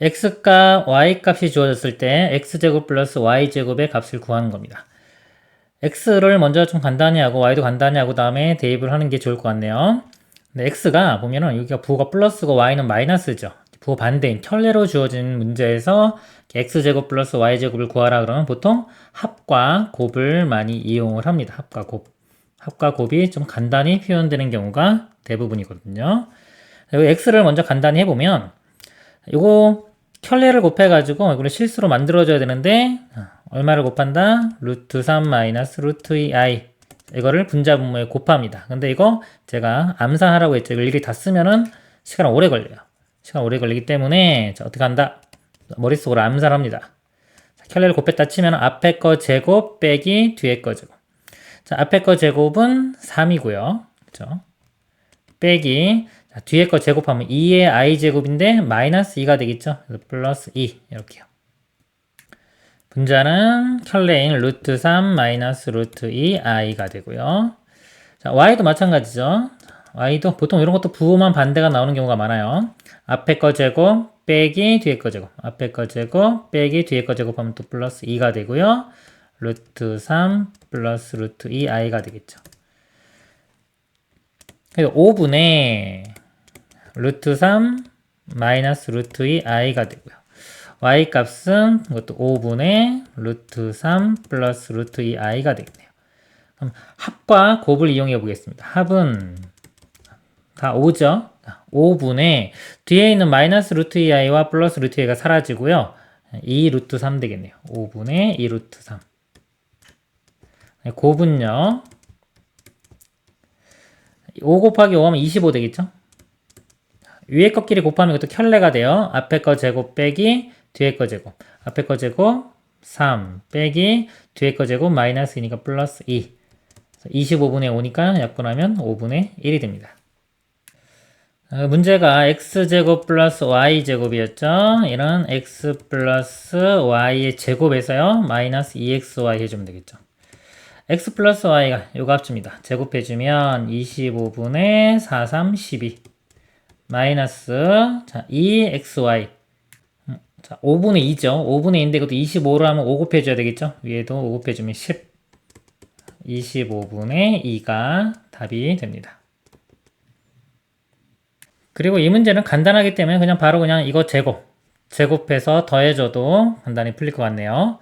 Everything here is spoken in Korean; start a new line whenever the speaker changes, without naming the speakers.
x값, y값이 주어졌을 때 x제곱 플러스 y제곱의 값을 구하는 겁니다. x를 먼저 좀 간단히 하고 y도 간단히 하고 다음에 대입을 하는 게 좋을 것 같네요. 근데 x가 보면은 여기가 부호가 플러스고 y는 마이너스죠. 부호 반대인 켤레로 주어진 문제에서 x제곱 플러스 y제곱을 구하라 그러면 보통 합과 곱을 많이 이용을 합니다. 합과 곱. 합과 곱이 좀 간단히 표현되는 경우가 대부분이거든요. 여기 x를 먼저 간단히 해보면 이거 켤레를 곱해가지고 이거를 실수로 만들어줘야 되는데 얼마를 곱한다? 루트 3 마이너스 루트 2i 이거를 분자분모에 곱합니다. 근데 이거 제가 암산하라고 했죠. 이거 일일이 다 쓰면은 시간 오래 걸려요. 시간 오래 걸리기 때문에 자, 어떻게 한다? 머릿속으로 암산합니다. 자, 켤레를 곱했다 치면 앞에 거 제곱 빼기 뒤에 거 제곱. 자, 앞에 거 제곱은 3이고요. 그죠? 빼기 자, 뒤에 거 제곱하면 2의 i 제곱인데 마이너스 2가 되겠죠? 그래서 플러스 2 이렇게요. 분자는 켤레인 루트 3 마이너스 루트 2 i가 되고요. 자, y도 마찬가지죠. y도 보통 이런 것도 부호만 반대가 나오는 경우가 많아요. 앞에 거 제곱 빼기 뒤에 거 제곱. 앞에 거 제곱 빼기 뒤에 거 제곱하면 또 플러스 2가 되고요. 루트 3 플러스 루트 2 i가 되겠죠. 그래서 5분의 루트 3 마이너스 루트 2 i가 되고요. y 값은 이것도 5분의 루트 3 플러스 루트 2 i가 되겠네요. 그럼 합과 곱을 이용해 보겠습니다. 합은 다 5죠. 5분의 뒤에 있는 마이너스 루트 2i와 플러스 루트 2가 사라지고요. 2 루트 3 되겠네요. 5분의 2 루트 3. 네, 곱은요. 5 곱하기 5 하면 25 되겠죠? 위에 것끼리 곱하면 이것도 켤레가 돼요. 앞에 거 제곱 빼기 뒤에 거 제곱. 앞에 거 제곱 3 빼기 뒤에 거 제곱 마이너스 2니까 플러스 2. 25분의 5니까 약분하면 5분의 1이 됩니다. 어, 문제가 x제곱 플러스 y제곱이었죠. 이런 x 플러스 y의 제곱에서요. 마이너스 2xy 해주면 되겠죠. x 플러스 y가 요거 합칩니다. 제곱해주면 25분의 4, 3, 12 마이너스 자 2xy 음, 자 5분의 2죠. 5분의 2인데 이것도 25로 하면 5 곱해줘야 되겠죠. 위에도 5 곱해주면 10 25분의 2가 답이 됩니다. 그리고 이 문제는 간단하기 때문에 그냥 바로 그냥 이거 제곱 제곱해서 더해줘도 간단히 풀릴 것 같네요.